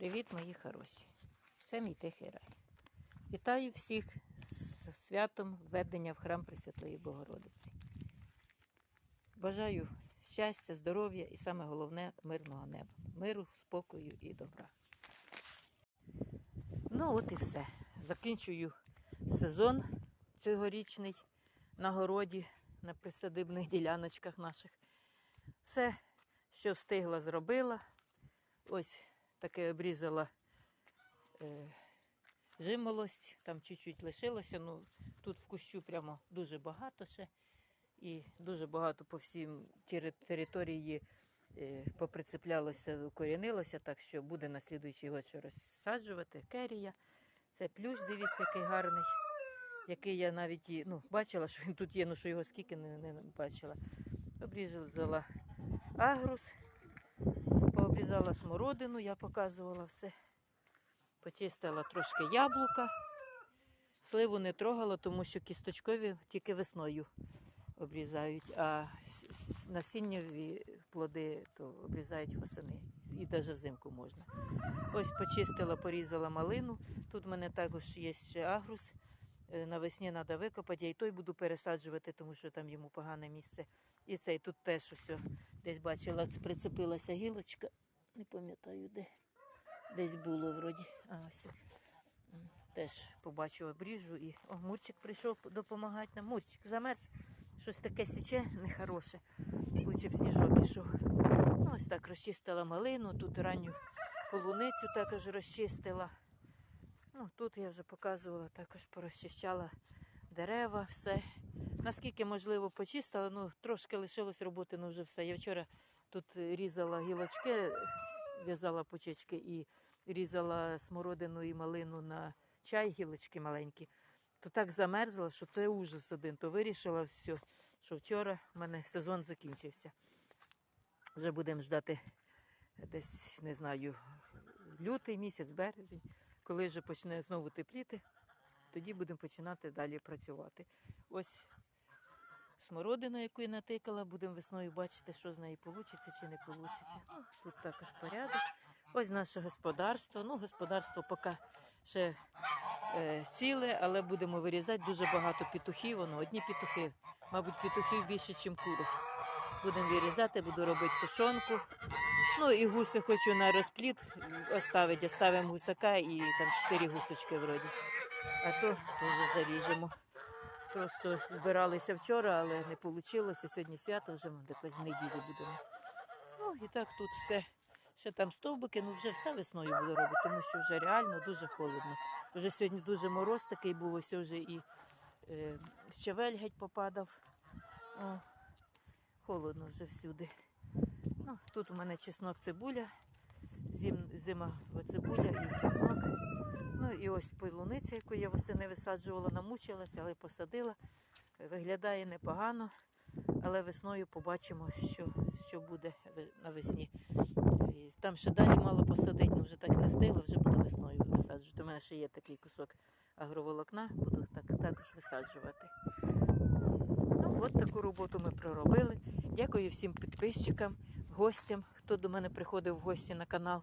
Привіт, мої хороші! Це мій тихий рай. Вітаю всіх з святом введення в храм Пресвятої Богородиці. Бажаю щастя, здоров'я і саме головне мирного неба, миру, спокою і добра. Ну, от і все. Закінчую сезон цьогорічний на городі, на присадибних діляночках наших. Все, що встигла, зробила. Ось таке обрізала е, жимолость, там чуть-чуть лишилося. Ну, тут в кущу прямо дуже багато ще. І дуже багато по всім території е, поприцеплялося, укорінилося, так що буде на слідуючий год ще розсаджувати. Керія. Це плющ, дивіться, який гарний, який я навіть ну, бачила, що він тут є, ну що його скільки не, не бачила. Обрізала агрус, пообрізала смородину, я показувала все. Почистила трошки яблука. Сливу не трогала, тому що кісточкові тільки весною обрізають, а насіннєві плоди то обрізають восени. І навіть взимку можна. Ось почистила, порізала малину. Тут в мене також є ще агрус. Е, Навесні треба викопати, я і той буду пересаджувати, тому що там йому погане місце. І цей тут теж ось десь бачила, прицепилася гілочка. Не пам'ятаю де. Десь було вроді. А ось. Теж побачу, обріжу і. О, Мурчик прийшов допомагати нам. Мурчик замерз. Щось таке січе нехороше. Лучше б сніжок ішов. Ну, ось так розчистила малину, тут ранню полуницю також розчистила. Ну, тут я вже показувала, також порозчищала дерева, все. Наскільки можливо почистила, ну трошки лишилось роботи, ну вже все. Я вчора тут різала гілочки, в'язала почечки і різала смородину і малину на чай, гілочки маленькі. То так замерзла, що це ужас один. То вирішила все, що вчора в мене сезон закінчився. Вже будемо ждати десь, не знаю, лютий місяць, березень, коли вже почне знову тепліти, тоді будемо починати далі працювати. Ось смородина, яку я натикала, будемо весною бачити, що з неї вийде чи не вийде. Тут також порядок. Ось наше господарство. Ну, господарство поки ще е, ціле, але будемо вирізати дуже багато петухів. Воно одні петухи, мабуть, петухів більше, ніж курок. Будемо вирізати, буду робити тушонку. Ну і гуси хочу на розпліт оставити. Оставимо гусака і там чотири гусочки вроді. А то вже заріжемо. Просто збиралися вчора, але не вийшло. Сьогодні свято, вже ми якось з неділі будемо. Ну і так тут все. Ще там стовбики, ну вже все весною буду робити, тому що вже реально дуже холодно. Вже сьогодні дуже мороз такий був, ось вже і е, щавель геть попадав. О, холодно вже всюди. Ну, тут у мене чеснок цибуля, зим, зима цибуля і чеснок. Ну і ось полуниця, яку я восени висаджувала, намучилася, але посадила. Виглядає непогано, але весною побачимо, що, що буде навесні. І Там ще далі мало посадити, ну вже так не встигла, вже буду весною висаджувати. У мене ще є такий кусок агроволокна, буду так, також висаджувати. Ну, от таку роботу ми проробили. Дякую всім підписчикам, гостям, хто до мене приходив в гості на канал.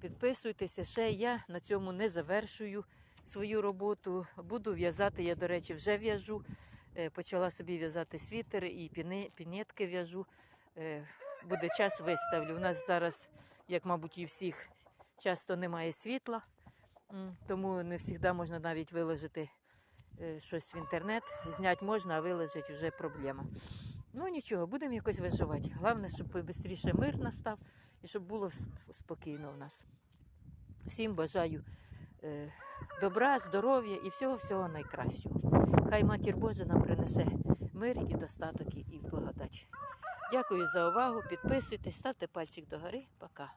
Підписуйтеся, ще я на цьому не завершую свою роботу. Буду в'язати, я, до речі, вже в'яжу. Е, Почала собі в'язати світер і пінетки в'яжу. Е, Буде час виставлю. У нас зараз, як мабуть, і всіх, часто немає світла, тому не завжди можна навіть виложити е, щось в інтернет. Зняти можна, а виложити вже проблема. Ну нічого, будемо якось виживати. Головне, щоб швидше мир настав і щоб було спокійно в нас. Всім бажаю е, добра, здоров'я і всього-всього найкращого. Хай матір Божа нам принесе мир і достаток і благодать. Дякую за увагу. Підписуйтесь, ставте пальчик догори. Пока.